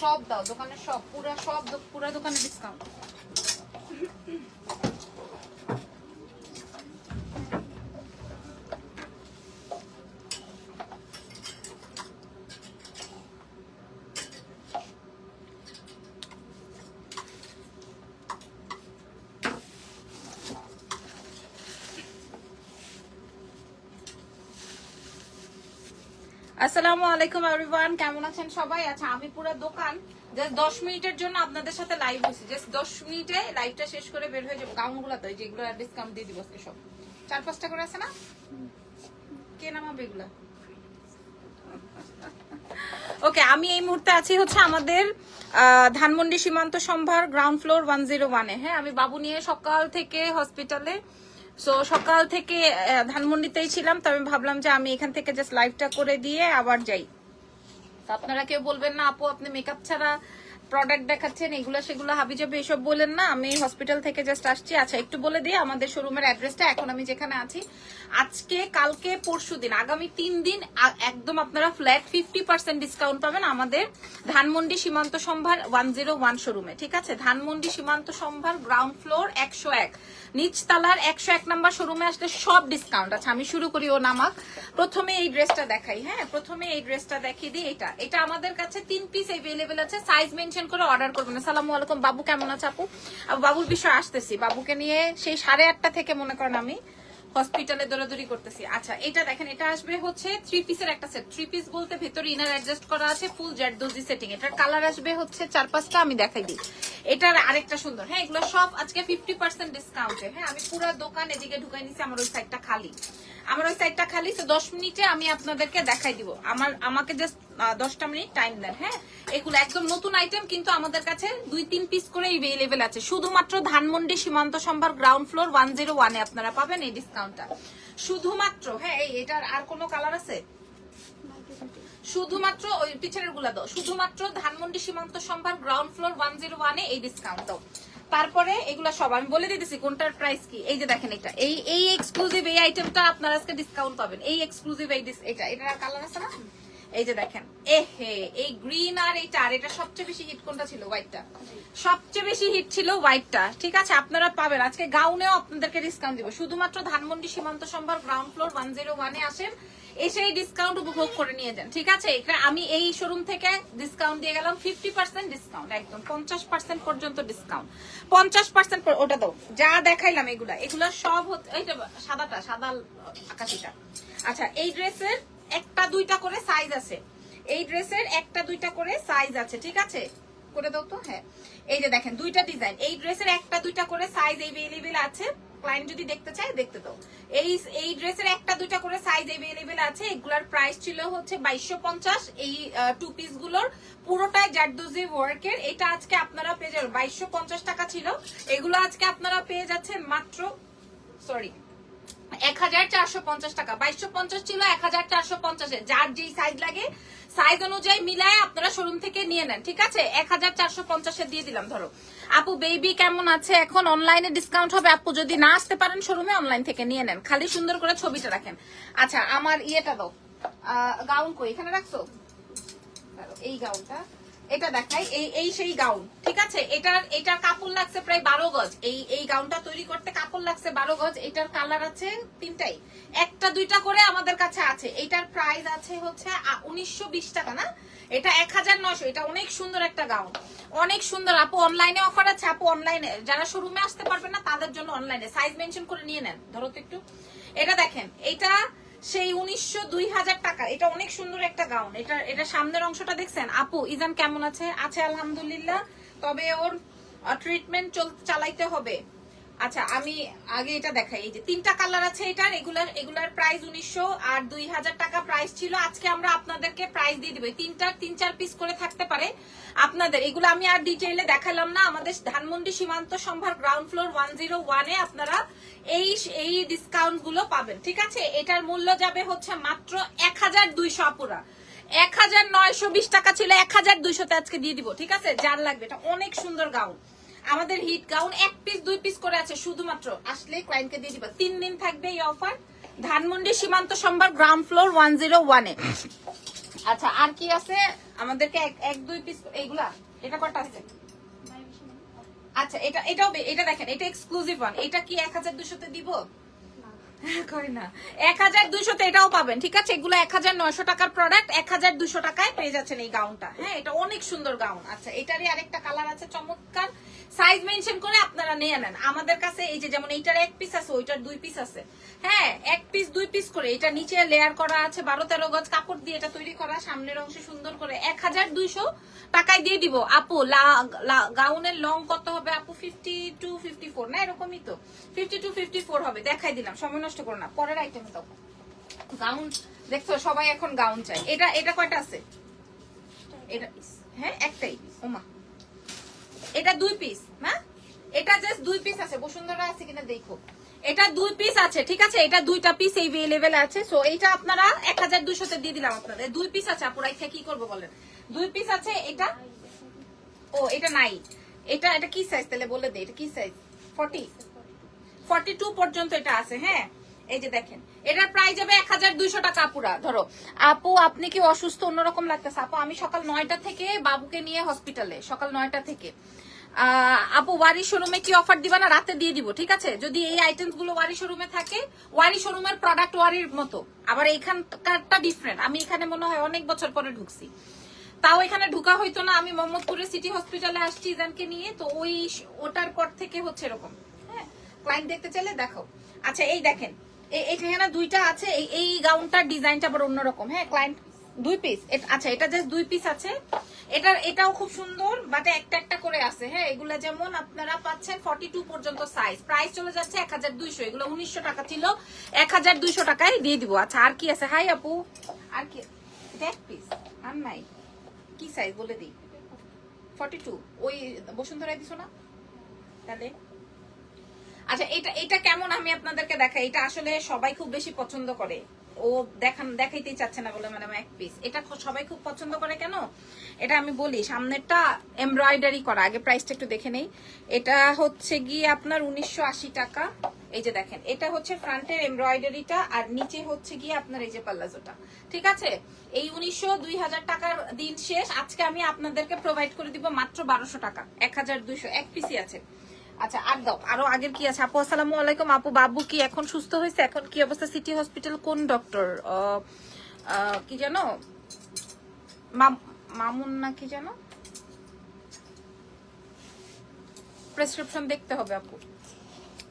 সব দাও দোকানে সব পুরা সব পুরা দোকানে ডিসকাউন্ট আসসালামু আলাইকুম এভরিওয়ান কেমন আছেন সবাই? আচ্ছা আমি পুরো দোকান জাস্ট দশ মিনিটের জন্য আপনাদের সাথে লাইভ হয়েছি। জাস্ট দশ মিনিটে লাইভটা শেষ করে বের হয়ে যাব। গাউনগুলো তো যেগুলো ডিসকাউন্ট দিয়ে দিব সব। চার পাঁচটা করে আছে না? কে নামাবে এগুলা? ওকে আমি এই মুহূর্তে আছি হচ্ছে আমাদের Dhanmondi Shimanto Shambhar ground floor one zero ওয়ানে হ্যাঁ আমি বাবু নিয়ে সকাল থেকে হসপিটালে সো সকাল থেকে ধানমন্ডিতেই ছিলাম, তো আমি ভাবলাম যে আমি এখান থেকে জাস্ট লাইভটা করে দিয়ে আবার যাই। আপনারা কেউ বলবেন না, আপু, আপনি মেকআপ ছাড়া প্রোডাক্ট দেখাচ্ছেন, এগুলো সেগুলো হাবি যাবে এসব বলেন না। আমি হসপিটাল থেকে জাস্ট আসছি। আচ্ছা একটু বলে দিই, আমাদের শোরুমের অ্যাড্রেসটা এখন আমি যেখানে আছি। আজকে, কালকে, পরশু দিন, আগামী তিন দিন একদম আপনারা ফ্ল্যাট ফিফটি পার্সেন্ট ডিসকাউন্ট পাবেন আমাদের ধানমন্ডি সীমান্ত সম্ভার ওয়ান জিরো ওয়ান শোরুমে ঠিক আছে? ধানমন্ডি সীমান্ত সম্ভার গ্রাউন্ড ফ্লোর একশো এক। নিচতলার একশো এক নাম্বার শোরুমে আসলে সব ডিসকাউন্ট আছে। আমি শুরু করি ও নামাক। প্রথমে এই ড্রেসটা দেখাই হ্যাঁ? প্রথমে এই ড্রেসটা দেখিয়ে দিই, এটা। এটা আমাদের কাছে তিন পিস এভেলেবেল আছে। সাইজ মেনশন করে অর্ডার করবেন। আসসালামু আলাইকুম। বাবু কেমন আছে আপু, বাবুর বিষয় আসতেছি। বাবুকে নিয়ে সেই সাড়ে আটটা থেকে মনে করেন আমি হসপিটালে দৌড়াদৌড়ি করতেছি। আচ্ছা এটা দেখেন, এটা আসবে হচ্ছে থ্রি পিসের একটা সেট থ্রি পিস বলতে ভেতরে ইনার অ্যাডজাস্ট করা আছে ফুল জারদোজি সেটিং এটার কালার আসবে হচ্ছে চার পাঁচটা আমি দেখাই দিই। এটার আরেকটা সুন্দর। হ্যাঁ এগুলো সব আজকে ফিফটি পার্সেন্ট ডিসকাউন্টে হ্যাঁ আমি পুরো দোকান এদিকে ঢুকাই নিছি, আমার ওই সাইডটা খালি। আমার ওই সাইডটা খালি, তো দশ মিনিটে আমি আপনাদেরকে দেখাই দিব। আমার, আমাকে জাস্ট দশটা মিনিট টাইম দেন হ্যাঁ? এগুলো একদম নতুন আইটেম কিন্তু আমাদের কাছে দুই, তিন পিস করে এভেলেবেল আছে। শুধুমাত্র Dhanmondi Shimanto Shambhar ground floor one zero ওয়ানে আপনারা পাবেন এই ডিসকাউন্টটা শুধুমাত্র হ্যাঁ এই, এটার আর কোনো কালার আছে? শুধুমাত্র ওই পিছনেরগুলা দাও। শুধুমাত্র Dhanmondi Shimanto Shambhar ground floor one zero ওয়ানে এই ডিসকাউন্ট দাও। তারপরে এগুলা সব, আমি বলে দিতেছি, কোনটার প্রাইস কি? এই যে দেখেন এটা। এই এই এক্সক্লুসিভ এই আইটেমটা আপনারা আজকে ডিসকাউন্ট পাবেন। এই এক্সক্লুসিভ এই এটা, এটার কালার আছে না? এই যে দেখেন এ হে এই গ্রিন আর এইটা আর এটা সবচেয়ে বেশি হিট কোনটা ছিল? হোয়াইটটা সবচেয়ে বেশি হিট ছিল হোয়াইটটা ঠিক আছে আপনারা পাবেন। আজকে গাউনেও আপনাদেরকে ডিসকাউন্ট দিব। শুধুমাত্র Dhanmondi Shimanto Shambhar ground floor one zero ওয়ানে আসেন এসে এই ডিসকাউন্ট উপভোগ করে নিয়ে যান। ঠিক আছে এখানে আমি এই শোরুম থেকে ডিসকাউন্ট দিয়ে গেলাম ফিফটি পার্সেন্ট ডিসকাউন্ট একদম পঞ্চাশ পার্সেন্ট পর্যন্ত ডিসকাউন্ট পঞ্চাশ পার্সেন্ট ওটা দাও যা দেখাইলাম এগুলা এগুলা সব হচ্ছে এইটা সাদাটা সাদা আকাশিটা। আচ্ছা এই ড্রেসের একটা দুইটা করে সাইজ আছে। এই ড্রেসের একটা দুইটা করে সাইজ আছে, ঠিক আছে? করে দাও তো হ্যাঁ। এই যে দেখেন, দুইটা ডিজাইন এই ড্রেসের একটা দুইটা করে সাইজ এভেলেবেল আছে। ক্লায়েন্ট যদি দেখতে চায়, দেখতে দাও। এই এই ড্রেসের একটা দুইটা করে সাইজ এভেলেবেল আছে। এগুলার প্রাইস ছিল হচ্ছে বাইশশো পঞ্চাশ। এই টু পিসগুলোর পুরোটাই জারদোজি ওয়ার্কের এটা আজকে আপনারা পেয়ে যাবেন। বাইশশো পঞ্চাশ টাকা ছিল। এগুলো আজকে আপনারা পেয়ে যাচ্ছেন মাত্র সরি এক হাজার চারশো পঞ্চাশ টাকা। বাইশশো পঞ্চাশ ছিল, এক হাজার চারশো পঞ্চাশে। যার যেই সাইজ লাগে সাইজ অনুযায়ী মিলায় আপনারা শোরুম থেকে নিয়ে নেন, ঠিক আছে? এক হাজার চারশো পঞ্চাশে দিয়ে দিলাম, ধরো। আপু বেবি কেমন আছে? এখন অনলাইনে ডিসকাউন্ট হবে, আপু, যদি না আসতে পারেন শোরুমে অনলাইন থেকে নিয়ে নেন। খালি সুন্দর করে ছবিটা রাখেন। আচ্ছা আমার ইয়েটা দাও। গাউন কই? এখানে রাখছো? এই গাউনটা। এটা দেখাই, এই এই সেই গাউন, ঠিক আছে? এটার এটার কাপড় লাগছে প্রায় বারো গজ। এই এই গাউনটা তৈরি করতে কাপড় লাগছে বারো গজ, এটার কালার আছে তিনটাই। একটা, দুইটা করে আমাদের কাছে আছে। এটার প্রাইস আছে হচ্ছে উনিশশো বিশ টাকা, না? এটা এক হাজার নয়শো, এটা অনেক সুন্দর একটা গাউন। অনেক সুন্দর। আপু অনলাইনে অফার আছে। আপু অনলাইনে যারা শোরুমে আসতে পারবে না, তাদের জন্য অনলাইনে সাইজ মেনশন করে নিয়ে নেন, ধরো তো একটু। এটা দেখেন, এটা সেই উনিশশো দুই হাজার টাকা এটা অনেক সুন্দর একটা গাউন। এটা এটা সামনের অংশটা দেখছেন? আপু, ইজান কেমন আছে? আছে, আলহামদুলিল্লাহ। তবে ওর ট্রিটমেন্ট চালাইতে হবে। আচ্ছা আমি আগে এটা দেখাই। এই যে তিনটা কালার আছে এটার এগুলার এগুলার প্রাইস উনিশশো আর দুই হাজার টাকা প্রাইস ছিল। আজকে আমরা আপনাদেরকে প্রাইস দিয়ে দিব। তিনটার তিন চার পিস করে থাকতে পারে আপনাদের। এগুলো আমি আর ডিটেইলে দেখালাম না। আমাদের Dhanmondi Shimanto Shambhar ground floor one zero ওয়ানে আপনারা এই এই ডিসকাউন্টগুলো পাবেন। ঠিক আছে? এটার মূল্য যাবে হচ্ছে মাত্র এক হাজার দুইশো আপুরা। এক হাজার নয়শো বিশ টাকা ছিল। এক হাজার দুইশোতে আজকে দিয়ে দিব। ঠিক আছে? যার লাগবে। এটা অনেক সুন্দর গাউন আমাদের হিট গাউন এক পিস দুই পিস করে আছে শুধুমাত্র। আসলে ক্লায়েন্টকে দিয়ে দিবা। তিন দিন থাকবে এই offer Dhanmondi Shimanto Shambhar ground floor one zero ওয়ানে আচ্ছা আর কি আছে? আমাদেরকে এক এক দুই পিস এইগুলা। এটা কটা আছে? আচ্ছা এটা এটাও এটা দেখেন এটা এক্সক্লুসিভ ওয়ান এটা কি এক হাজার দুশোতে দিব? এগুলো এক হ্যাঁ আচ্ছা আপনারা নিয়ে নেন। আমাদের কাছে এই যেমন এইটার এক পিস আছে, ওইটার দুই পিস আছে। হ্যাঁ এক পিস দুই পিস করে এটা নিচে লেয়ার করা আছে, বারো তেরো গজ কাপড় দিয়ে এটা তৈরি করা, সামনের অংশে সুন্দর করে এক হাজার দুইশো টাকায় দিয়ে দিব। আপু গাউনের লং কত হবে আপু? ফিফটি টু ফিফটি ফোর না এরকমই তো? ফিফটি টু ফিফটি ফোর হবে, দেখাই দিলাম। সময় নষ্ট করো না পরের আইটেম দাও। গাউন দেখছ সবাই এখন গাউন চাই এটা এটা কয়টা আছে? এটা হ্যাঁ একটাই। ওমা। এটা দুই পিস না এটা জাস্ট দুই পিস আছে বসুন্ধরা আছে কিনা দেখো। এটা দুই পিস আছে ঠিক আছে? এটা দুইটা পিস এই লেভেল আছে। সো এইটা আপনারা এক হাজার দুশোতে দিয়ে দিলাম আপনাদের। দুই পিস আছে আপুরা এটা কি করব বলেন? দুই পিস আছে এটা? ও এটা নাই। এটা এটা কি সাইজ তাহলে বলে দে এটা কি সাইজ ফর্টি ফর্টি টু পর্যন্ত এটা আছে হ্যাঁ? এই যে দেখেন, এটার প্রাইস যাবে এক হাজার দুইশো টাকা আপুরা, ধরো। আপু, আপনি কি অসুস্থ? অন্যরকম লাগতেছে। আপু, আমি সকাল নয়টা থেকে বাবুকে নিয়ে হসপিটালে সকাল নয়টা থেকে। আপু, ওয়ারি শোরুমে কি অফার দিবা না? রাতে দিয়ে দিব, ঠিক আছে? যদি এই আইটেমসগুলো ওয়ারি শোরুমে থাকে, ওয়ারি শোরুমের প্রোডাক্ট ওয়ারির মতো। আবার এইখানকারটা ডিফারেন্ট আমি এখানে মনে হয় অনেক বছর পরে ঢুকছি। তাও এখানে ঢুকা হইতো না। আমি মোহাম্মদপুরের সিটি হসপিটালে আসছি ইজানকে নিয়ে। তো ওই ওটার পর থেকে হচ্ছে এরকম। হ্যাঁ? ক্লায়েন্ট দেখতে চাইলে দেখো আচ্ছা এই দেখেন। এখানে দুইটা আছে, এই গাউনটার ডিজাইনটা আবার অন্যরকম। হ্যাঁ ক্লায়েন্ট দুই পিস আচ্ছা এটা জাস্ট দুই পিস আছে। এটার এটাও খুব সুন্দর বাট একটা একটা করে আছে। হ্যাঁ এগুলা যেমন আপনারা পাচ্ছেন ফর্টি টু পর্যন্ত সাইজ প্রাইস চলে যাচ্ছে এক হাজার দুইশো। এগুলো উনিশশো টাকা ছিল। এক হাজার দুইশো টাকায় দিয়ে দিব। আচ্ছা আর কি আছে? হাই আপু। আর কি? এক পিস আর নাই। কি সাইজ বলে দিই। ফর্টি টু ওই বসুন্ধরায় দিছো না? তাহলে? আচ্ছা এটা এটা কেমন আমি আপনাদেরকে দেখাই? এটা আসলে সবাই খুব বেশি পছন্দ করে। ও দেখান দেখাইতেই চাচ্ছে না বলে ম্যাডাম এক পিস এটা সবাই খুব পছন্দ করে কেন? এটা আমি বলি, সামনেরটা এমব্রয়ডারি করা। আগে প্রাইসটা একটু দেখে নেই। এটা হচ্ছে গিয়ে আপনার উনিশশো আশি টাকা। এই যে দেখেন, এটা হচ্ছে ফ্রন্টের এমব্রয়ডারিটা আর নিচে হচ্ছে গিয়ে আপনার এই যে পাল্লাজোটা। ঠিক আছে? এই উনিশশো দুই হাজার টাকার দিন শেষ। আজকে আমি আপনাদেরকে প্রোভাইড করে দিব মাত্র বারোশো টাকা। এক হাজার দুইশো, এক পিসি আছে। আচ্ছা আর দাও আরও আগের কি আছে? আপু, আসসালামু আলাইকুম। আপু, বাবু কি এখন সুস্থ হয়েছে? এখন কি অবস্থা? সিটি হসপিটাল কোন ডক্টর? কি জানো? মাম- মামুন না কি জানো? প্রেসক্রিপশন দেখতে হবে, আপু।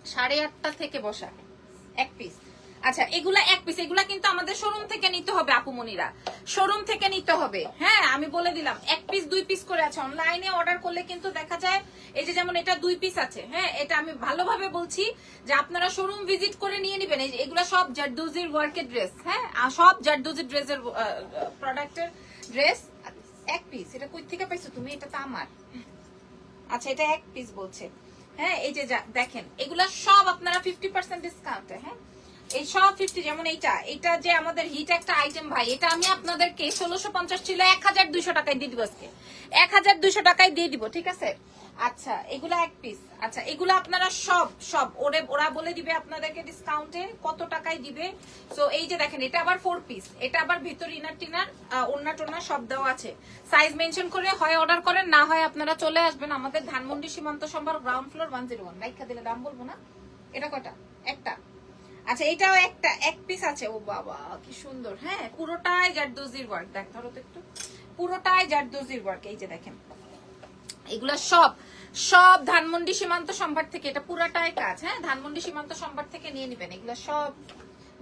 সাড়ে আটটা থেকে বসা। এক পিস আচ্ছা এগুলা এক পিস এগুলা কিন্তু আমাদের শোরুম থেকে নিতে হবে আপুমনিরা শোরুম থেকে নিতে হবে। হ্যাঁ আমি বলে দিলাম, এক পিস দুই পিস করে আছে। অনলাইনে অর্ডার করলে কিন্তু দেখা যায়, এই যে যেমন এটা দুই পিস আছে হ্যাঁ এটা আমি ভালোভাবে বলছি যে আপনারা শোরুম ভিজিট করে নিয়ে নেবেন। এগুলা সব জারদুজির ওয়ার্কের ড্রেস হ্যাঁ সব জারদুজির ড্রেসের প্রোডাক্টের ড্রেস এক পিস এটা কই থেকে পাইছো তুমি? এটা তো আমার। আচ্ছা এটা এক পিস বলছে। হ্যাঁ এই যা- দেখেন, এগুলা সব আপনারা ফিফটি পার্সেন্ট ডিসকাউন্টে হ্যাঁ এই সব ফিফটি যেমন এইটা এটা যে আমাদের হিট একটা আইটেম ভাই, এটা আমি আপনাদেরকে ষোলোশো পঞ্চাশ ছিল এক হাজার দুইশো টাকায় দিয়ে দিব আজকে। এক হাজার দুইশো টাকায় দিয়ে দিব, ঠিক আছে? আচ্ছা এগুলা এক পিস আচ্ছা এগুলো আপনারা সব সব, ওরে, ওরা বলে দিবে আপনাদেরকে ডিসকাউন্টে কত টাকায় দিবে। সো এই যে দেখেন, এটা আবার ফোর পিস এটা আবার ভিতর ইনার টিনার ওন্না টোনা সব দেওয়া আছে। সাইজ মেনশন করে হয় অর্ডার করেন, না হয় আপনারা চলে আসবেন আমাদের Dhanmondi Shimanto Shambhar ground floor one zero one দিলে দাম বলব না? এটা কটা? আচ্ছা এটাও একটা, এক পিস আছে। ও বাবা, কি সুন্দর হ্যাঁ? পুরোটাই জারদোজির ওয়ার্ক দেখ, ধরো তো একটু। পুরোটাই জারদোজির ওয়ার্ক এই যে দেখেন। এগুলা সব সব ধানমন্ডি সীমান্ত সম্ভার থেকে, এটা পুরাটাই কাজ হ্যাঁ? ধানমন্ডি সীমান্ত সম্ভার থেকে নিয়ে নেবেন। এগুলো সব,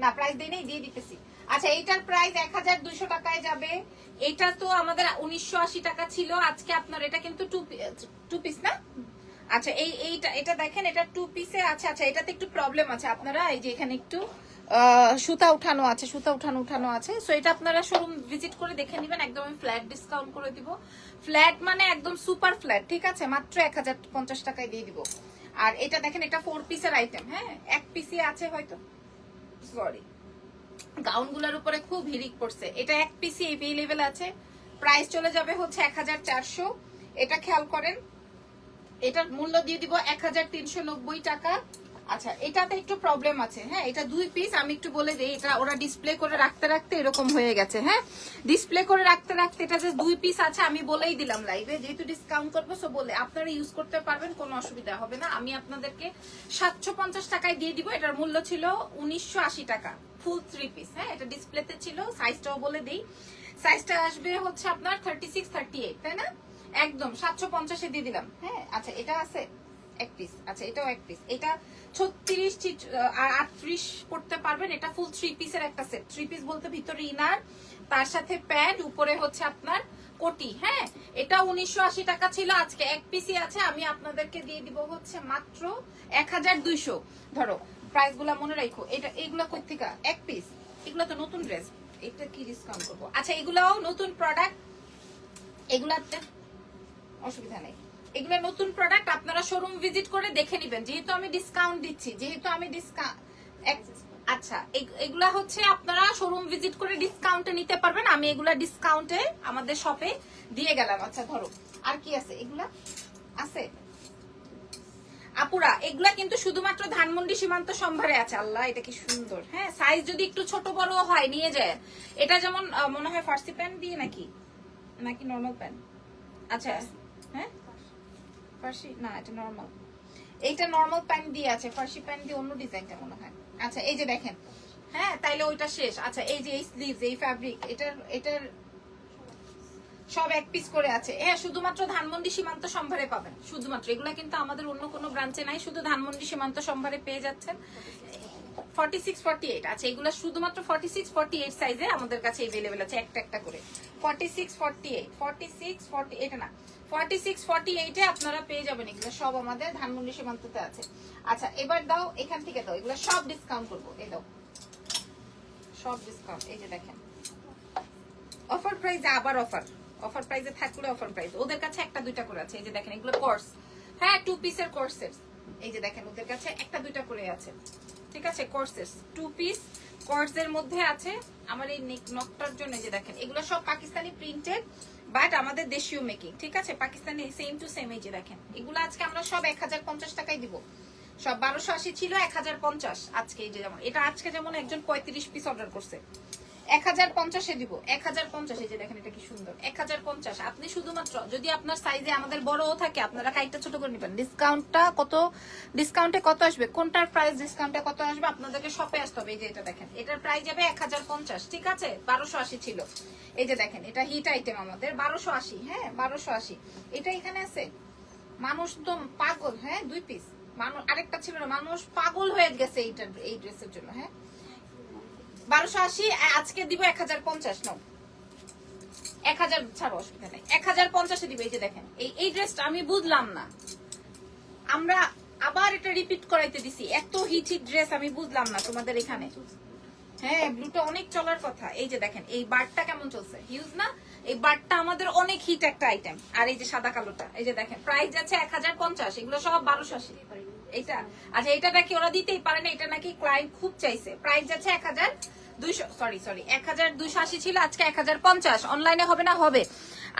না প্রাইস দিয়ে নেই, দিয়ে দিতেছি। আচ্ছা এইটার প্রাইস এক হাজার দুইশো টাকায় যাবে। এটা তো আমাদের উনিশশো আশি টাকা ছিল, আজকে আপনার, এটা কিন্তু টু টু পিস না? আচ্ছা এই, এইটা, এটা দেখেন, এটা টু পিসে আছে। আচ্ছা এটাতে একটু প্রবলেম আছে। আপনারা এই যে এখানে একটু সুতা উঠানো আছে, সুতা উঠানো উঠানো আছে। সো এটা আপনারা শোরুম ভিজিট করে দেখে নেবেন। একদম আমি ফ্ল্যাট ডিসকাউন্ট করে দিব। ফ্ল্যাট মানে একদম সুপার ফ্ল্যাট ঠিক আছে? মাত্র এক হাজার পঞ্চাশ টাকায় দিয়ে দিব। আর এটা দেখেন, এটা ফোর পিসের আইটেম হ্যাঁ? এক পিসি আছে হয়তো। সরি গাউনগুলোর উপরে খুব হিরিক পড়ছে। এটা এক পিসি এই লেভেল আছে। প্রাইস চলে যাবে হচ্ছে এক হাজার চারশো। এটা খেয়াল করেন এটার মূল্য দিয়ে দিব এক হাজার তিনশো নব্বই টাকা। আচ্ছা এটাতে একটু প্রবলেম আছে হ্যাঁ? এটা দুই পিস আমি একটু বলে দিই, এটা ওরা ডিসপ্লে করে রাখতে রাখতে এরকম হয়ে গেছে হ্যাঁ? ডিসপ্লে করে রাখতে রাখতে এটা যে দুই পিস আছে, আমি বলেই দিলাম লাইভে যেহেতু ডিসকাউন্ট করব সো বলে আপনারা ইউজ করতে পারবেন, কোনো অসুবিধা হবে না। আমি আপনাদেরকে সাতশো পঞ্চাশ টাকায় দিয়ে দিব, এটার মূল্য ছিল উনিশশো আশি টাকা। ফুল থ্রি পিস হ্যাঁ? এটা ডিসপ্লেতে ছিল সাইজটাও বলে দিই। সাইজটা আসবে হচ্ছে আপনার থার্টি সিক্স থার্টি এইট তাই না? একদম, সাতশো পঞ্চাশে দিয়ে দিলাম। হ্যাঁ আচ্ছা এটা আছে এক পিস আচ্ছা এটাও এক পিস এটা ছত্রিশ আর আটত্রিশ পড়তে পারবেন, এটা ফুল থ্রি পিসের একটা সেট থ্রি পিস বলতে ভিতরে ইনার, তার সাথে প্যান্ট উপরে হচ্ছে আপনার কোটি হ্যাঁ? এটা উনিশশো আশি টাকা ছিল, আজকে এক পিসই আছে, আমি আপনাদেরকে দিয়ে দিব হচ্ছে মাত্র এক হাজার দুইশো। ধরো প্রাইসগুলা মনে রাখো, এটা, এগুলা কোথেকে এক পিস এগুলো তো নতুন ড্রেস এটা কি ডিসকাউন্ট করব? আচ্ছা এগুলাও নতুন প্রোডাক্ট এগুলাতে অসুবিধা নেই। এগুলো নতুন প্রোডাক্ট আপনারা শোরুম ভিজিট করে দেখে নেবেন। যেহেতু আমি ডিসকাউন্ট দিচ্ছি, যেহেতু আমি ডিসকাউন্ট আচ্ছা এগ- এগুলা হচ্ছে আপনারা শোরুম ভিজিট করে ডিসকাউন্টে নিতে পারবেন। আমি এগুলা ডিসকাউন্টে আমাদের শপে দিয়ে গেলাম। আচ্ছা ধরো, আর কি আছে? এগুলা আছে? আপুরা, এগুলা কিন্তু শুধুমাত্র ধানমন্ডি সীমান্ত সম্ভারে আছে। আল্লাহ, এটা কি সুন্দর। হ্যাঁ সাইজ যদি একটু ছোট বড় হয়, নিয়ে যায়। এটা যেমন মনে হয় ফার্সি প্যান্ট দিয়ে নাকি? নাকি নর্মাল প্যান্ট আচ্ছা হ্যাঁ? ফার্সি, না, এটা নর্মাল এইটা নর্মাল প্যান্ট দিয়ে আছে, ফার্সি প্যান্ট দিয়ে অন্য ডিজাইনটা মনে হয়। আচ্ছা এই যে দেখেন। হ্যাঁ তাইলে ওইটা শেষ। আচ্ছা এই যে এই স্লিভস এই ফ্যাব্রিক এটার এটার সব এক পিস করে আছে। হ্যাঁ শুধুমাত্র ধানমন্ডি সীমান্ত সম্ভারে পাবেন। শুধুমাত্র। এগুলা কিন্তু আমাদের অন্য কোনো ব্রাঞ্চে নাই, শুধু ধানমন্ডি সীমান্ত সম্ভারে পেয়ে যাচ্ছেন। ফর্টি সিক্স ফর্টি এগুলো শুধুমাত্র ফর্টি সিক্স ফর্টি এইট সাইজে আমাদের কাছে এভেলেবেল আছে একটা একটা করে। Forty six forty eight forty six forty এটা না ফর্টি সিক্স ফর্টি এইটে আপনারা পেয়ে যাবেন এগুলো, সব আমাদের ধানমন্ডি সীমান্ততে আছে। আচ্ছা এবার দাও, এখান থেকে দাও, এগুলো সব ডিসকাউন্ট করব, এই দাও। সব ডিসকাউন্ট এই যে দেখেন। অফার প্রাইসে আবার অফার অফার প্রাইসে থাকলে অফার প্রাইস ওদের কাছে একটা, দুইটা করে আছে, এই যে দেখেন, এগুলো কোর্স হ্যাঁ টু পিসের কোর্সের এই যে দেখেন, ওদের কাছে একটা, দুইটা করে আছে। ঠিক আছে কোর্সেস টু পিস কোর্সের মধ্যে আছে আমার এই নেক নকটার জন্য যে দেখেন, এগুলো সব পাকিস্তানি প্রিন্টেড বাট আমাদের দেশীয় মেকিং ঠিক আছে? পাকিস্তানি সেম টু সেম এই যে দেখেন, এগুলো আজকে আমরা সব এক হাজার পঞ্চাশ টাকায় দিব। সব বারোশো আশি ছিল এক হাজার পঞ্চাশ আজকে এই যে যেমন, এটা আজকে যেমন একজন পঁয়ত্রিশ পিস অর্ডার করছে। এক হাজার পঞ্চাশে দিব। এক হাজার পঞ্চাশ দেখেন এটা কি সুন্দর। এক হাজার পঞ্চাশ। আপনি শুধুমাত্র যদি আপনার সাইজে আমাদের বড়ও থাকে, আপনারা ছোট করে ডিসকাউন্টটা কত ডিসকাউন্টে কত আসবে? কোনটার প্রাইস কত আসবে? আসতে হবে। এই যে এটা দেখেন। এটার এক হাজার পঞ্চাশ। ঠিক আছে? বারোশো আশি ছিল। দেখেন, এটা হিট আইটেম আমাদের। বারোশো আশি হ্যাঁ? বারোশো আশি। এটা এখানে আছে। মানুষ তো পাগল হ্যাঁ? দুই পিস মানুষ আরেকটা ছিল না। মানুষ পাগল হয়ে গেছে এই ড্রেসের জন্য হ্যাঁ? বারোশো আশি আজকে দিব এক হাজার পঞ্চাশ, নাও। এক হাজার, ছাড়ো, অসুবিধা নেই। এক হাজার পঞ্চাশে দিবে, এই যে দেখেন। এই এই ড্রেসটা আমি বুঝলাম না। আমরা আবার এটা রিপিট করাইতে দিছি। এত হিট হিট ড্রেস আমি বুঝলাম না তোমাদের এখানে। হ্যাঁ ব্লুটা অনেক চলার কথা। এই যে দেখেন, এই বারটা কেমন চলছে? হিউজ না? এই বারটা আমাদের অনেক হিট একটা আইটেম আর এই যে সাদা কালোটা, এই যে দেখেন প্রাইস যাচ্ছে এক হাজার পঞ্চাশ, এগুলো সব বারোশো আশি। এইটা। আচ্ছা এটা নাকি ওরা দিতেই পারে না, এটা নাকি ক্লায়েন্ট খুব চাইছে। প্রাইস যাচ্ছে এক হাজার দুইশো সরি সরি এক হাজার দুইশো আশি ছিল, আজকে এক হাজার পঞ্চাশ। অনলাইনে হবে না? হবে।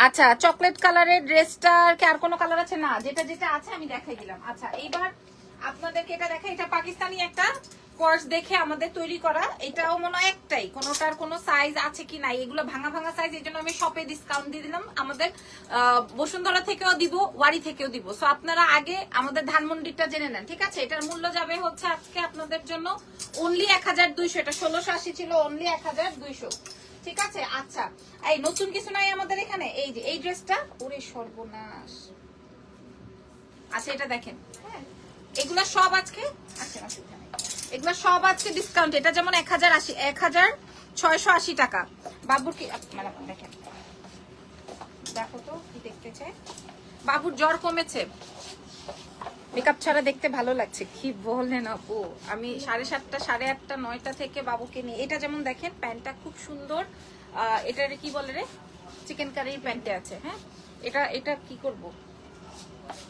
আচ্ছা চকলেট কালারের ড্রেসটার কি আর কোনো কালার আছে? না, যেটা যেটা আছে আমি দেখাই দিলাম। আচ্ছা এইবার আপনাদেরকে এটা দেখা এটা পাকিস্তানি একটা কোর্স দেখে আমাদের তৈরি করা, এটাও মনে হয় একটাই। কোনোটার কোনো সাইজ আছে কি নাই, এগুলো ভাঙা ভাঙা সাইজ এই জন্য আমি শপে ডিসকাউন্ট দিয়ে দিলাম। আমাদের বসুন্ধরা থেকেও দিব, ওয়ারি থেকেও দিব। সো আপনারা আগে আমাদের ধানমন্ডিরটা জেনে নেন, ঠিক আছে? এটার মূল্য যাবে হচ্ছে আজকে আপনাদের জন্য অনলি এক হাজার দুইশো। এটা ষোলোশো আশি ছিল অনলি এক হাজার দুইশো। ঠিক আছে? আচ্ছা। এই নতুন কিছু নাই আমাদের এখানে? এই যে, এই ড্রেসটা ওরে সর্বনাশ। আচ্ছা এটা দেখেন। হ্যাঁ এগুলা সব আজকে? আচ্ছা অসুবিধা এগুলা সব আজকে ডিসকাউন্ট এটা যেমন এক হাজার আশি এক হাজার ছয়শো আশি টাকা। বাবুর কি মানে দেখেন। দেখো তো কি দেখতে চাই বাবুর জ্বর কমেছে। মেকআপ ছাড়া দেখতে ভালো লাগছে। কি বললেন আপু? আমি সাড়ে সাতটা, সাড়ে আটটা, নয়টা থেকে বাবুকে নিয়ে এটা যেমন দেখেন, প্যান্টটা খুব সুন্দর। এটার কি বলে রে? চিকেন কারির প্যান্টে আছে হ্যাঁ? এটা এটা কি করব?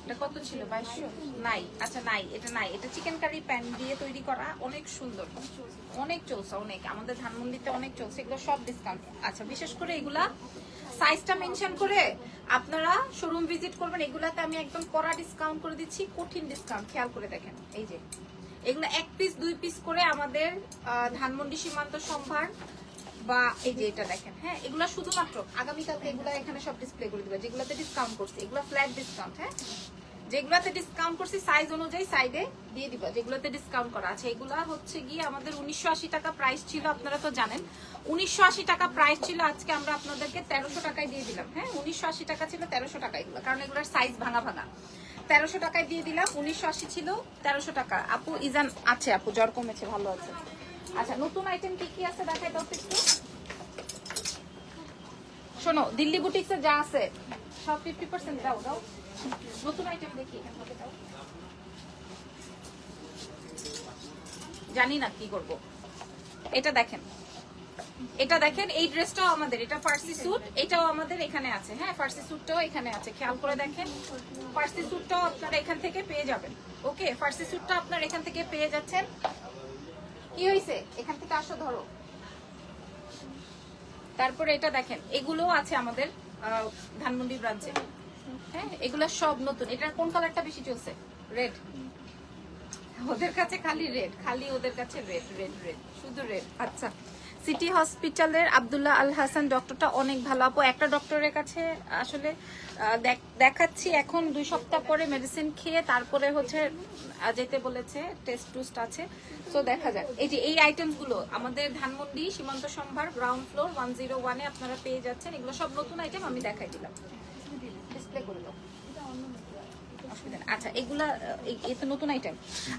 এটা কত ছিল? বাইশশো? নাই। আচ্ছা নাই। এটা নাই। এটা চিকেন কারি প্যান দিয়ে তৈরি করা অনেক সুন্দর। অনেক চলছে, অনেক। আমাদের ধানমন্ডিতে অনেক চলছে। এগুলো সব ডিসকাউন্ট আচ্ছা বিশেষ করে এগুলা সাইজটা মেনশন করে আপনারা শোরুম ভিজিট করবেন। এগুলাতে আমি একদম কড়া ডিসকাউন্ট করে দিচ্ছি, কঠিন ডিসকাউন্ট খেয়াল করে দেখেন। এই যে। এগুলো এক পিস দুই পিস করে আমাদের ধানমন্ডি সীমান্ত সম্ভার বা এই যে এটা দেখেন হ্যাঁ এগুলো শুধুমাত্র আগামীকালকে এগুলো এখানে সব ডিসপ্লে করে দিবে, যেগুলোতে ডিসকাউন্ট করছি, এগুলো ফ্ল্যাট ডিসকাউন্ট হ্যাঁ? যেগুলোতে ডিসকাউন্ট করছি সাইজ অনুযায়ী সাইডে দিয়ে দিবা, যেগুলোতে ডিসকাউন্ট করা আছে। এগুলা হচ্ছে গিয়ে আমাদের উনিশশো আশি টাকা প্রাইস ছিল, আপনারা তো জানেন। উনিশশো আশি টাকা প্রাইস ছিল, আজকে আমরা আপনাদেরকে তেরোশো টাকায় দিয়ে দিলাম হ্যাঁ? উনিশশো আশি টাকা ছিল, তেরোশো টাকা এগুলো, কারণ এগুলোর সাইজ ভাঙা ভাঙা। তেরোশো টাকায় দিয়ে দিলাম, উনিশশো আশি ছিল, তেরোশো টাকা। আপু, ইজান আছে, আপু, জ্বর কমেছে, ভালো আছে। আচ্ছা নতুন আইটেম কি কি আছে দেখাই দাও একটু। শোনো, দিল্লি বুটিক্সে যা আছে, সব ফিফটি পার্সেন্ট দাও দাও। নতুন আইটেম দেখি জানি না কি করব। এটা দেখেন। এটা দেখেন, এই ড্রেসটাও আমাদের, এটা ফার্সি স্যুট এটাও আমাদের এখানে আছে। হ্যাঁ ফার্সি স্যুটটাও এখানে আছে, খেয়াল করে দেখেন। ফার্সি স্যুটটাও আপনারা এখান থেকে পেয়ে যাবেন। ওকে ফার্সি স্যুটটা আপনারা এখান থেকে পেয়ে যাচ্ছেন। কি হয়েছে এখান থেকে আসো, ধরো। তারপরে এটা দেখেন, এগুলোও আছে আমাদের ধানমন্ডি ব্রাঞ্চে। হ্যাঁ এগুলো সব নতুন। এটা কোন কালারটা বেশি চলছে? রেড ওদের কাছে খালি রেড খালি ওদের কাছে রেড রেড রেড শুধু রেড আচ্ছা। সিটি হসপিটালের আব্দুল্লাহ আল হাসান ডক্টরটা অনেক ভালো। আপু, একটা ডক্টরের কাছে আসলে দেখ- দেখাচ্ছি এখন দুই সপ্তাহ পরে মেডিসিন খেয়ে তারপরে হচ্ছে যেতে বলেছে টেস্ট টুস্ট আছে। তো দেখা যাক। এই যে এই আইটেমসগুলো, আমাদের Dhanmondi, Shimanto Shambhar ground floor one zero ওয়ানে আপনারা পেয়ে যাচ্ছেন। এগুলো সব নতুন আইটেম আমি দেখাই দিলাম। ডিসপ্লে করে দাও। আচ্ছা এগুলা এটা নতুন আইটেম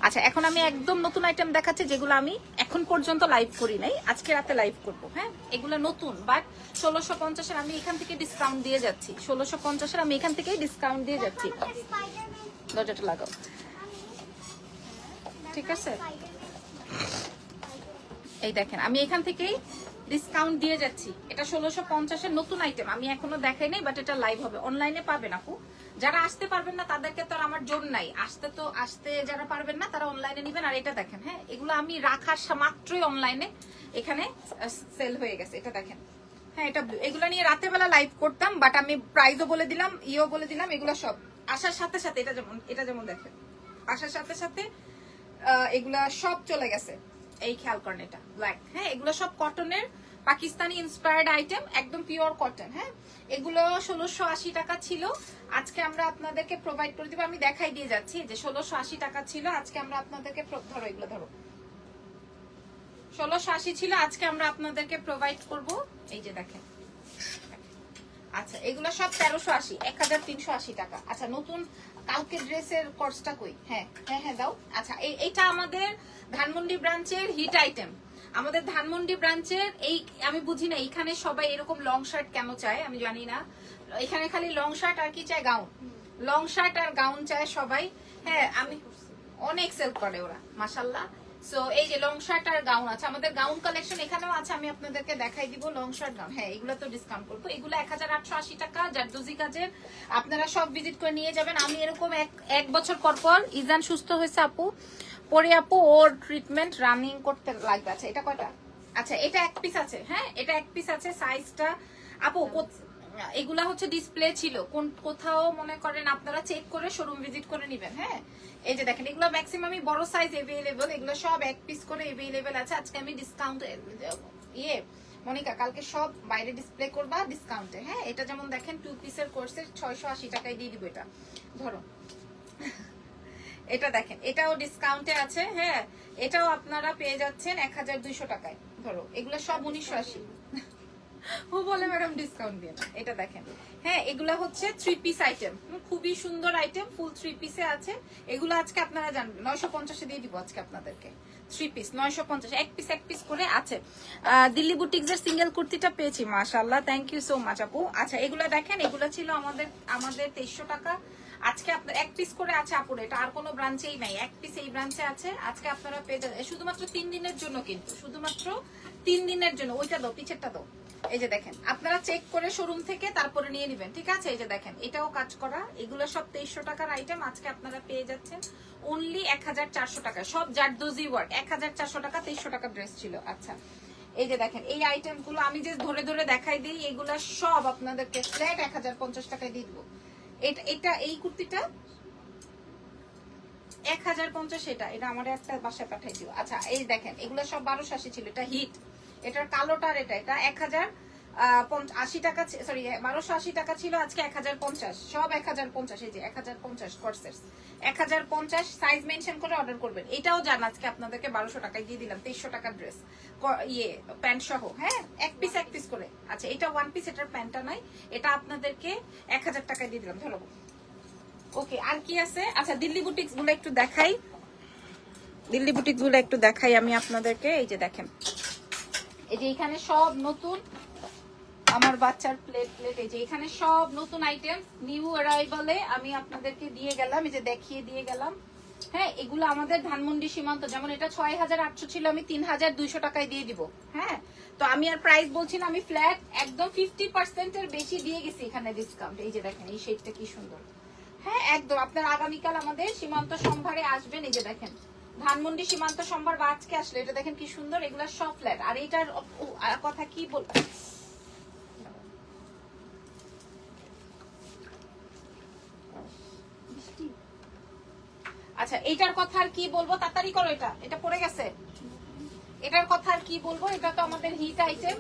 আচ্ছা এখন আমি একদম নতুন আইটেম দেখাচ্ছি যেগুলো আমি এখন পর্যন্ত লাইভ করি নাই। আজকে রাতে লাইভ করব হ্যাঁ? এগুলো নতুন বাট ষোলোশো পঞ্চাশের আমি এখান থেকে ডিসকাউন্ট দিয়ে যাচ্ছি। ষোলোশো পঞ্চাশের আমি এখান থেকেই ডিসকাউন্ট দিয়ে যাচ্ছি। দরজাটা লাগাও। ঠিক আছে? এই দেখেন, আমি এখান থেকেই ডিসকাউন্ট দিয়ে যাচ্ছি। এটা ষোলোশো পঞ্চাশের নতুন আইটেম আমি এখনও দেখাই নাই বাট এটা লাইভ হবে। অনলাইনে পাবেন আপু। যারা আসতে পারবেন না, তাদেরকে তো আমার জোর নাই। আসতে তো, আসতে যারা পারবেন না, তারা অনলাইনে নেবেন। আর এটা দেখেন হ্যাঁ এগুলো আমি রাখার মাত্রই অনলাইনে এখানে সেল হয়ে গেছে। এটা দেখেন হ্যাঁ এটা এগুলো নিয়ে রাতের বেলা লাইভ করতাম বাট আমি প্রাইজও বলে দিলাম ইও বলে দিলাম, এগুলো সব। আসার সাথে সাথে, এটা যেমন এটা যেমন দেখেন, আসার সাথে সাথে এগুলা সব চলে গেছে। এই খেয়াল করেন এটা ব্ল্যাক হ্যাঁ এগুলো সব কটনের পাকিস্তানি ইন্সপায়ার্ড আইটেম একদম পিওর কটন হ্যাঁ? এগুলো ষোলোশো আশি টাকা ছিল। আজকে আমরা আপনাদেরকে প্রোভাইড করে দিব। আমি দেখাই দিয়ে যাচ্ছি। যে ষোলোশো আশি টাকা ছিল, আজকে আমরা আপনাদেরকে ধরো এগুলো, ধরো। ষোলোশো আশি ছিল, আজকে আমরা আপনাদেরকে প্রোভাইড করব। এই যে দেখেন। আচ্ছা এগুলো সব তেরোশো আশি, এক হাজার তিনশো আশি টাকা। আচ্ছা নতুন কালকে ড্রেসের কোর্সটা কই? হ্যাঁ হ্যাঁ হ্যাঁ দাও। আচ্ছা এই, এইটা আমাদের ধানমন্ডি ব্রাঞ্চের হিট আইটেম আমাদের ধানমন্ডি ব্রাঞ্চের এই, আমি বুঝি না এখানে সবাই এরকম লং শার্ট কেন চায়, আমি জানি না। এখানে খালি লং শার্ট আর কি চায় গাউন লং শার্ট আর গাউন চায় সবাই। হ্যাঁ আমি অনেক সেল করে ওরা মাসাল্লাহ সো এই যে লং শার্ট আর গাউন আছে, আমাদের গাউন কালেকশন এখানেও আছে, আমি আপনাদেরকে দেখাই দিব লং শার্ট গাউন হ্যাঁ এগুলো তো ডিসকাউন্ট করব। এগুলো এক হাজার আটশো আশি টাকা জারদোজি কাজের। আপনারা সব ভিজিট করে নিয়ে যাবেন। আমি এরকম এক বছর পর পর ইজান সুস্থ হয়েছে আপু। পরে আপু, ওর ট্রিটমেন্ট রানিং করতে লাগবে। আচ্ছা এটা কয়টা? আচ্ছা এটা এক পিস আছে হ্যাঁ? এটা এক পিস আছে সাইজটা আপু এগুলা হচ্ছে ডিসপ্লে ছিল। কোন, কোথাও মনে করেন আপনারা চেক করে শোরুম ভিজিট করে নেবেন হ্যাঁ? এই যে দেখেন, এগুলো ম্যাক্সিমামই বড় সাইজ এভেলেবল এগুলো সব এক পিস করে এভেলেবল আছে। আজকে আমি ডিসকাউন্ট ইয়ে মনিকা, কালকে সব বাইরে ডিসপ্লে করবা ডিসকাউন্টে হ্যাঁ? এটা যেমন দেখেন টু পিসের কোর্সের ছয়শো আশি টাকায় দিয়ে দিব এটা। ধরো। এটা দেখেন, এটাও ডিসকাউন্টে আছে হ্যাঁ? এটাও আপনারা পেয়ে যাচ্ছেন এক হাজার দুইশো টাকায়। ধরো, এগুলো সব উনিশশো আশি। ও বলে ম্যাডাম ডিসকাউন্ট দিয়ে এটা দেখেন। হ্যাঁ এগুলো হচ্ছে থ্রি পিস আইটেম খুবই সুন্দর আইটেম ফুল থ্রি পিসে আছে। এগুলো আজকে আপনারা জানবেন, নয়শো পঞ্চাশে দিয়ে দিব আজকে আপনাদেরকে। থ্রি পিস নয়শো পঞ্চাশ, এক পিস এক পিস করে আছে। দিল্লি বুটিক্স এর সিঙ্গেল কুর্তিটা পেয়েছি মাশাল্লাহ থ্যাংক ইউ সো মাচ আপু। আচ্ছা এগুলো দেখেন, এগুলো ছিল আমাদের আমাদের তেইশশো টাকা। আজকে আপনার, এক পিস করে আছে আপুর, এটা আর কোনো ব্রাঞ্চেই নাই। এক পিস এই ব্রাঞ্চে আছে, আজকে আপনারা পেয়ে যাবেন। শুধুমাত্র তিন দিনের জন্য কিন্তু, শুধুমাত্র তিন দিনের জন্য। ওইটা দাও, পিছেরটা দাও। এই যে দেখেন, আপনারা চেক করে শোরুম থেকে তারপরে নিয়ে নেবেন, ঠিক আছে? এই যে দেখেন, এটাও কাজ করা। এগুলো সব তেইশশো টাকার আইটেম আজকে আপনারা পেয়ে যাচ্ছেন। অনলি এক হাজার চারশো টাকা। সব জারদোজি ওয়ার্ক এক হাজার চারশো টাকা, তেইশশো টাকা ড্রেস ছিল। আচ্ছা এই যে দেখেন, এই আইটেমগুলো আমি যে ধরে ধরে দেখাই দিই, এগুলা সব আপনাদেরকে ফ্ল্যাট এক হাজার পঞ্চাশ টাকায় দিয়ে দিবো। এটা এটা, এই কুর্তিটা এক হাজার পঞ্চাশ এটা এটা আমার একটা বাসায় পাঠাই দিও। আচ্ছা এই দেখেন, এগুলো সব বারোশো আশি ছিল, এটা হিট। এটার কালোটার এটা এটা এক হাজার আশি টাকা সরি বারোশো আশি টাকা ছিল আজকে এক হাজার পঞ্চাশ। সব এক হাজার পঞ্চাশ, এই যে এক হাজার পঞ্চাশ কর্সেস এক হাজার পঞ্চাশ সাইজ মেনশন করে অর্ডার করবেন। এটাও জান, আজকে আপনাদেরকে বারোশো টাকায় দিয়ে দিলাম, তেইশশো টাকার ড্রেস ইয়ে প্যান্ট সহ হ্যাঁ? এক পিস এক পিস করে। আচ্ছা এটা ওয়ান পিস এটার প্যান্টটা নাই। এটা আপনাদেরকে এক হাজার টাকায় দিয়ে দিলাম, ধরো। ওকে, আর কি আছে? আচ্ছা দিল্লি বুটিক্সগুলো একটু দেখাই। দিল্লি বুটিক্সগুলো একটু দেখাই আমি আপনাদেরকে। এই যে দেখেন। এই যে এখানে সব নতুন আমার বাচ্চার প্লেট প্লেট এই যে এখানে সব নতুন আইটেম নিউ অ্যারাইভালে আমি আপনাদেরকে দিয়ে গেলাম, এই যে দেখিয়ে দিয়ে গেলাম। হ্যাঁ এগুলো আমাদের ধানমন্ডি সীমান্ত, যেমন এটা ছয় হাজার আটশো ছিল, আমি তিন হাজার দুইশো টাকায় দিয়ে দিব। হ্যাঁ তো আমি আর প্রাইস বলছি না, আমি ফ্ল্যাট একদম ফিফটি পার্সেন্টের বেশি দিয়ে গেছি এখানে ডিসকাউন্ট এই যে দেখেন, এই শেডটা কি সুন্দর। হ্যাঁ একদম, আপনার আগামীকাল আমাদের সীমান্ত সম্ভারে আসবেন, এই যে দেখেন। ধানমন্ডি সীমান্ত সম্ভার বা আজকে আসলে, এটা দেখেন কি সুন্দর, এগুলা সব ফ্ল্যাট আর এটার কথা কি বল আচ্ছা এটার কথা আর কি বলব? তাড়াতাড়ি করো এটা। এটা পড়ে গেছে। এটার কথা আর কি বলব? এটা তো আমাদের হিট আইটেম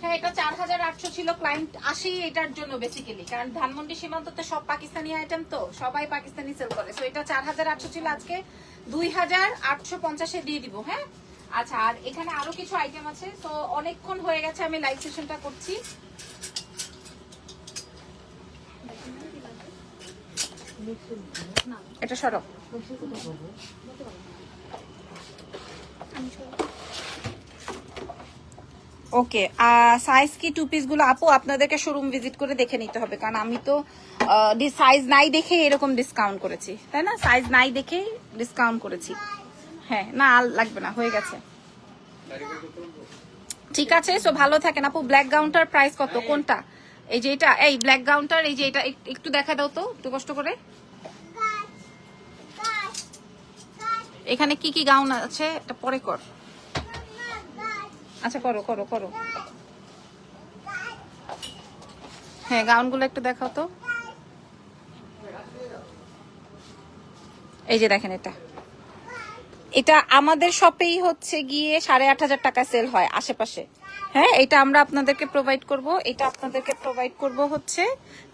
হ্যাঁ এটা চার হাজার আটশো ছিল ক্লায়েন্ট আসে এটার জন্য বেসিক্যালি কারণ ধানমন্ডি সীমান্ততে সব পাকিস্তানি আইটেম তো, সবাই পাকিস্তানি সেল করে। সো এটা চার হাজার আটশো ছিল আজকে। দুই হাজার আটশো পঞ্চাশে দিয়ে দিব হ্যাঁ? আচ্ছা আর এখানে আরও কিছু আইটেম আছে। তো অনেকক্ষণ হয়ে গেছে আমি লাইভ সেশনটা করছি। এটা সরব ওকে সাইজ কি টু পিসগুলো? আপু, আপনাদেরকে শোরুম ভিজিট করে দেখে নিতে হবে, কারণ আমি তো সাইজ নাই দেখে এরকম ডিসকাউন্ট করেছি। তাই না? সাইজ নাই দেখেই ডিসকাউন্ট করেছি। হ্যাঁ না, আর লাগবে না, হয়ে গেছে। ঠিক আছে সো ভালো থাকেন। আপু ব্ল্যাক গাউনটার প্রাইস কত? কোনটা? এই যে এটা, এই ব্ল্যাক গাউনটার এই যে এটা একটু দেখা দাও তো, একটু কষ্ট করে। এখানে কি কি গাউন আছে, এটা পরে কর। আচ্ছা করো করো করো। হ্যাঁ গাউনগুলো একটু দেখাও তো। এই যে দেখেন এটা। এটা আমাদের শপেই হচ্ছে গিয়ে সাড়ে আট হাজার টাকা সেল হয়, আশেপাশে। হ্যাঁ এটা আমরা আপনাদেরকে প্রোভাইড করব। এটা আপনাদেরকে প্রোভাইড করব হচ্ছে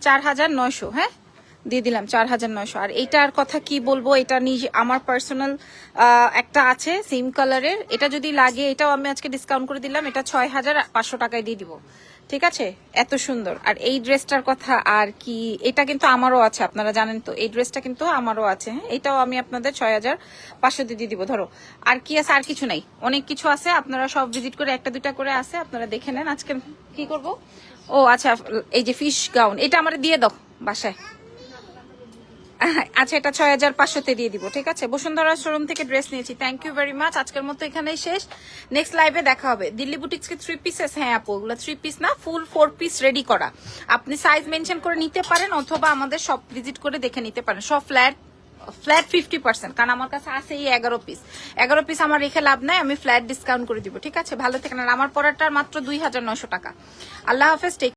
চার হাজার নয়শো হ্যাঁ? দিয়ে দিলাম চার হাজার নয়শো। আর এটার কথা কি বলব, এটা নিজে আমার পার্সোনাল একটা আছে সেম কালারের এটা যদি লাগে, এটাও আমি আজকে ডিসকাউন্ট করে দিলাম। এটা ছয় হাজার পাঁচশো টাকায় দিয়ে দিব। ঠিক আছে? এত সুন্দর। আর এই ড্রেসটার কথা আর কি, এটা কিন্তু আমারও আছে, আপনারা জানেন তো। এই ড্রেসটা কিন্তু আমারও আছে হ্যাঁ? এটাও আমি আপনাদের ছয় হাজার পাঁচশো দিয়ে দিব, ধরো। আর কি আছে? আর কিছু নাই। অনেক কিছু আছে, আপনারা সব ভিজিট করে একটা দুটা করে আছে, আপনারা দেখে নেন। আজকে কি করব? ও আচ্ছা এই যে ফিশ গাউন এটা আমার দিয়ে দাও বাসায়। আচ্ছা এটা ছয় হাজার পাঁচশোতে দিয়ে দিব, ঠিক আছে? বসুন্ধরা শোরুম থেকে ড্রেস নিয়েছি থ্যাংক ইউ ভেরি মাচ আজকের মতো এখানেই শেষ। নেক্সট লাইভে দেখা হবে। দিল্লি বুটিক্স কি থ্রি পিসেস হ্যাঁ আপু, ওগুলো থ্রি পিস না ফুল ফোর পিস রেডি করা। আপনি সাইজ মেনশন করে নিতে পারেন অথবা আমাদের সব ভিজিট করে দেখে নিতে পারেন। সব ফ্ল্যাট ফ্ল্যাট ফিফটি পার্সেন্ট কারণ আমার কাছে আছে এই এগারো পিস এগারো পিস আমার রেখে লাভ নাই, আমি ফ্ল্যাট ডিসকাউন্ট করে দিব, ঠিক আছে? ভালো থাকেন। আর আমার পড়াটার মাত্র দুই হাজার নয়শো টাকা। আল্লাহ হাফেজ